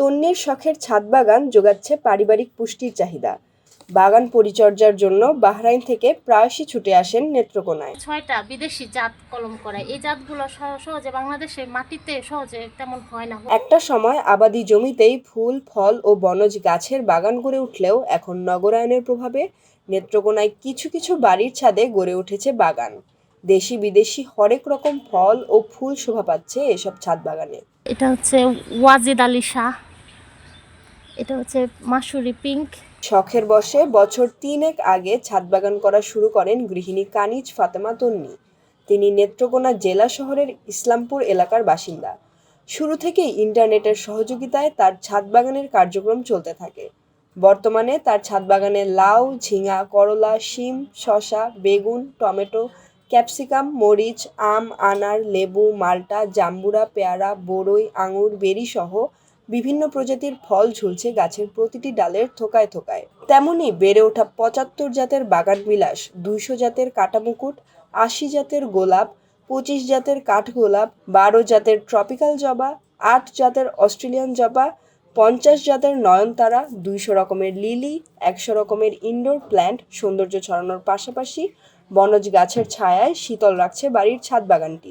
তন্নির শখের ছাদ বাগান যোগাচ্ছে পারিবারিক পুষ্টির চাহিদা। বাগান পরিচর্যার জন্য বাহরাইন থেকে প্রায়শই ছুটে আসেন নেত্রকোনায়। ছয়টা বিদেশি জাত কলম করা। এই জাতগুলো সহ- সহজে বাংলাদেশে মাটিতে সহজে তেমন হয় না। একটা সময় আবাদি জমিতেই ফুল ফল ও বনজ গাছের বাগান গড়ে উঠলেও এখন নগরায়নের প্রভাবে নেত্রকোনায় কিছু কিছু বাড়ির ছাদে গড়ে উঠেছে বাগান। দেশি বিদেশি হরেক রকম ফল ও ফুল শোভা পাচ্ছে এসব ছাদ বাগানে। এটা হচ্ছে ওয়াজিদ আলী শাহ। এটা হচ্ছে মাসুরি পিঙ্ক। শখের বসে বছর তিনেক আগে ছাদ বাগান করা শুরু করেন গৃহিণী কানিজ ফাতেমা তন্নি। তিনি নেত্রকোনা জেলা শহরের ইসলামপুর এলাকার বাসিন্দা। শুরু থেকেই ইন্টারনেটের সহযোগিতায় তার ছাদ বাগানের কার্যক্রম চলতে থাকে। বর্তমানে তার ছাদ বাগানে লাউ, ঝিঙা, করলা, শিম, শসা, বেগুন, টমেটো, ক্যাপসিকাম, মরিচ, আম, আনার, লেবু, মাল্টা, জাম্বুরা, পেয়ারা বড়ই আঙুর, বেরি সহ বিভিন্ন প্রজাতির ফল ঝুলছে গাছের প্রতিটি ডালের থোকায় থোকায়। তেমনি বেড়ে ওঠা পঁচাত্তর জাতের বাগান বিলাস দুইশো জাতের কাটামুকুট, আশি জাতের গোলাপ, পঁচিশ জাতের কাঠগোলাপ, বারো জাতের ট্রপিক্যাল জবা, আট জাতের অস্ট্রেলিয়ান জবা, পঞ্চাশ জাতের নয়নতারা, দুইশো রকমের লিলি, একশো রকমের ইনডোর প্ল্যান্ট সৌন্দর্য ছড়ানোর পাশাপাশি বনজ গাছের ছায়ায় শীতল রাখছে বাড়ির ছাদ বাগানটি।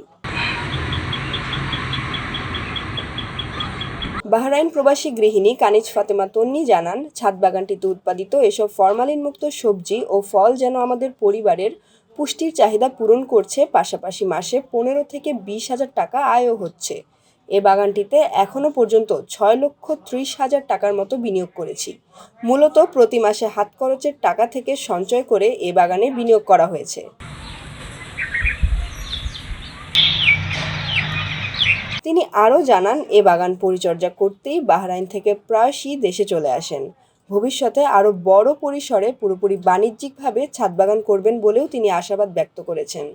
বাহরাইন প্রবাসী গৃহিণী কানিজ ফাতেমা তন্নি জানান, ছাদ বাগানটিতে উৎপাদিত এসব ফরমালিন মুক্ত সবজি ও ফল যেন আমাদের পরিবারের পুষ্টির চাহিদা পূরণ করছে, পাশাপাশি মাসে পনেরো থেকে বিশ হাজার টাকা আয়ও হচ্ছে। এ বাগানটিতে এখনও পর্যন্ত ছয় লক্ষ ত্রিশ হাজার টাকার মতো বিনিয়োগ করেছি। মূলত প্রতি মাসে হাত খরচের টাকা থেকে সঞ্চয় করে এ বাগানে বিনিয়োগ করা হয়েছে। তিনি আরও জানান, এ বাগান পরিচর্যা করতেই বাহরাইন থেকে প্রায়শই দেশে চলে আসেন। ভবিষ্যতে আরও বড় পরিসরে পুরোপুরি বাণিজ্যিকভাবে ছাদ বাগান করবেন বলেও তিনি আশাবাদ ব্যক্ত করেছেন।